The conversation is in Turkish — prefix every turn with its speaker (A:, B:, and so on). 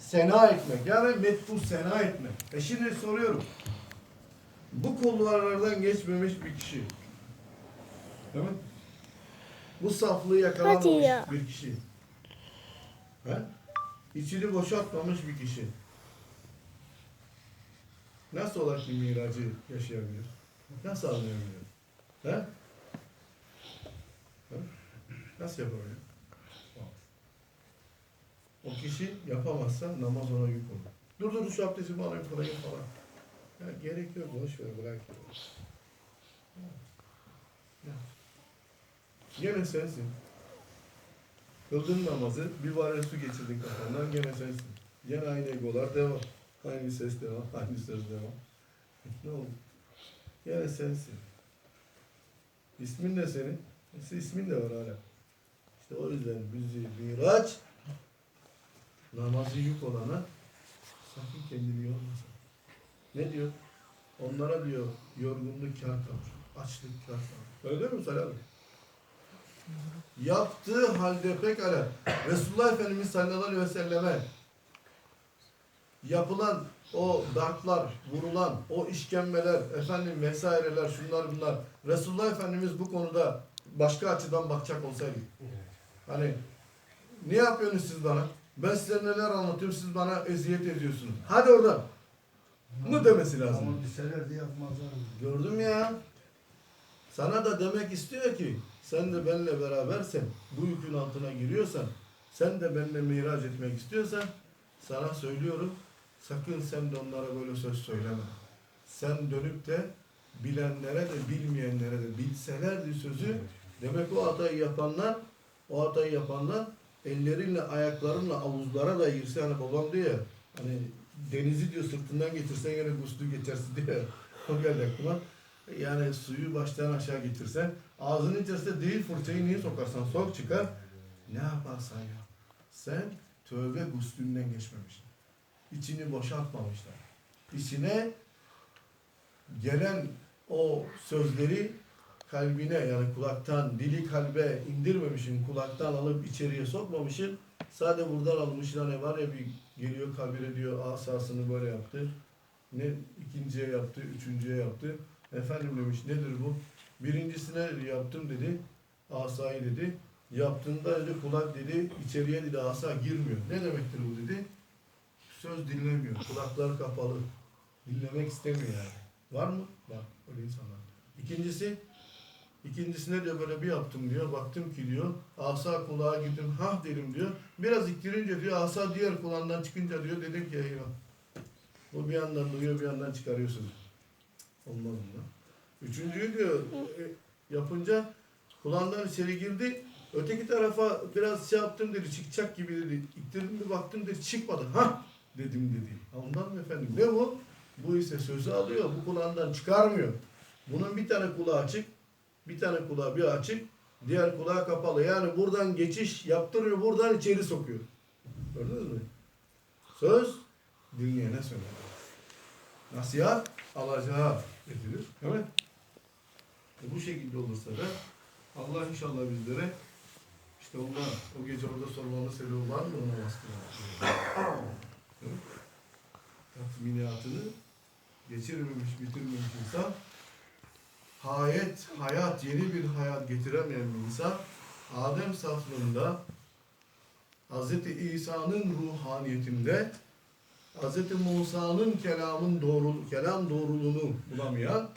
A: sena etmek. Yani metbu sena etmek. E şimdi soruyorum. Bu kulvarlardan geçmemiş bir kişi. Değil mi? Bu saflığı yakalamamış
B: ya.
A: bir kişi. He? İçini boşaltmamış bir kişi. Nasıl olarak bir miracı yaşayabilir? Nasıl anlayabilir? He? He? Nasıl yapabilir? O kişi yapamazsa namaz ona yük olur. Dur şu abdestimi alayım kılayım falan. Ya gerek yok boş ver bırak. Ya. Gene sensin. Kıldın namazı, bir vare su geçirdin kafandan gene sensin. Gene aynı egolar devam. Aynı ses devam, aynı söz devam. ne oldu? Gene sensin. İsmin de senin. İsmin de var hala. İşte o yüzden bizi miraç namazı yük olana sakın kendini yormasın. Ne diyor? Onlara diyor yorgunluk kar kalır. Açlık kar kalır. Öyle değil mi Salih abi? Yaptığı halde pekala Resulullah Efendimiz sallallahu aleyhi ve selleme yapılan o dartlar, vurulan o işkembeler, efendim vesaireler, şunlar bunlar. Resulullah Efendimiz bu konuda başka açıdan bakacak olsaydı. Hani ne yapıyorsunuz siz bana? Ben size neler anlatıyorum, siz bana eziyet ediyorsunuz. Hadi oradan. Mı demesi lazım.
C: Ama bilselerdi yapmazlar.
A: Gördüm ya. Sana da demek istiyor ki sen de benimle berabersen, bu yükün altına giriyorsan, sen de benimle miraç etmek istiyorsan sana söylüyorum sakın sen de onlara böyle söz söyleme. Sen dönüp de bilenlere de bilmeyenlere de bilselerdi sözü demek o hatayı yapanlar o hatayı yapanlar elleriyle ayaklarıyla avuzlara da girse hani babam diyor ya hani denizi diyor sırtından getirsen yine guslu geçersin diye o geldi aklıma. Yani suyu baştan aşağı getirsen ağzının içerisinde değil fırçayı niye sokarsan sok çıkar ne yaparsan yap. Sen tövbe guslünden geçmemişsin. İçini boşaltmamışlar. İçine gelen o sözleri kalbine yani kulaktan dili kalbe indirmemişin, kulaktan alıp içeriye sokmamışın. Sadece buradan almışın hani var ya bir geliyor kabire diyor asasını böyle yaptı. Ne ikinciye yaptı, üçüncüye yaptı. Efendim demiş nedir bu? Birincisine yaptım dedi. Asayı dedi. Yaptığında dedi kulak dedi içeriye dedi asa girmiyor. Ne demektir bu dedi. Söz dinlemiyor. Kulakları kapalı. Dinlemek istemiyor yani. Var mı? Var. Öyle insanlar. İkincisi İkincisine de böyle bir yaptım diyor. Baktım ki diyor asa kulağa gittim ha dedim diyor. Biraz iktirince diyor asa diğer kulağından çıkınca diyor dedim ki eyvah. Bu bir yandan duyuyor bir yandan çıkarıyorsun. Olmaz bunlar. Üçüncüyü diyor e, yapınca kulağından içeri girdi. Öteki tarafa biraz şey yaptım dedi çıkacak gibi dedi. İttirdim bir baktım dedi çıkmadı. Ha dedim dedi. Ondan mı efendim? Ne bu? Bu ise sözü alıyor. Bu kulağından çıkarmıyor. Bunun bir tane kulağı açık. Bir tane kulağı bir açık. Diğer kulağı kapalı. Yani buradan geçiş yaptırıyor. Buradan içeri sokuyor. Gördünüz mü? Söz dinleyene söylenir. Nasihat alacağı getirir. Değil mi? E bu şekilde olursa da Allah inşallah bizlere işte onlar o gece orada sormanın sebebi var mı ona baskı Tatminatını geçirmemiş, bitirmemiş insan hayat, hayat, yeni bir hayat getiremeyen insan Adem saflığında Hz. İsa'nın ruhaniyetinde Hz. Musa'nın kelamın doğru, kelam doğruluğunu bulamayan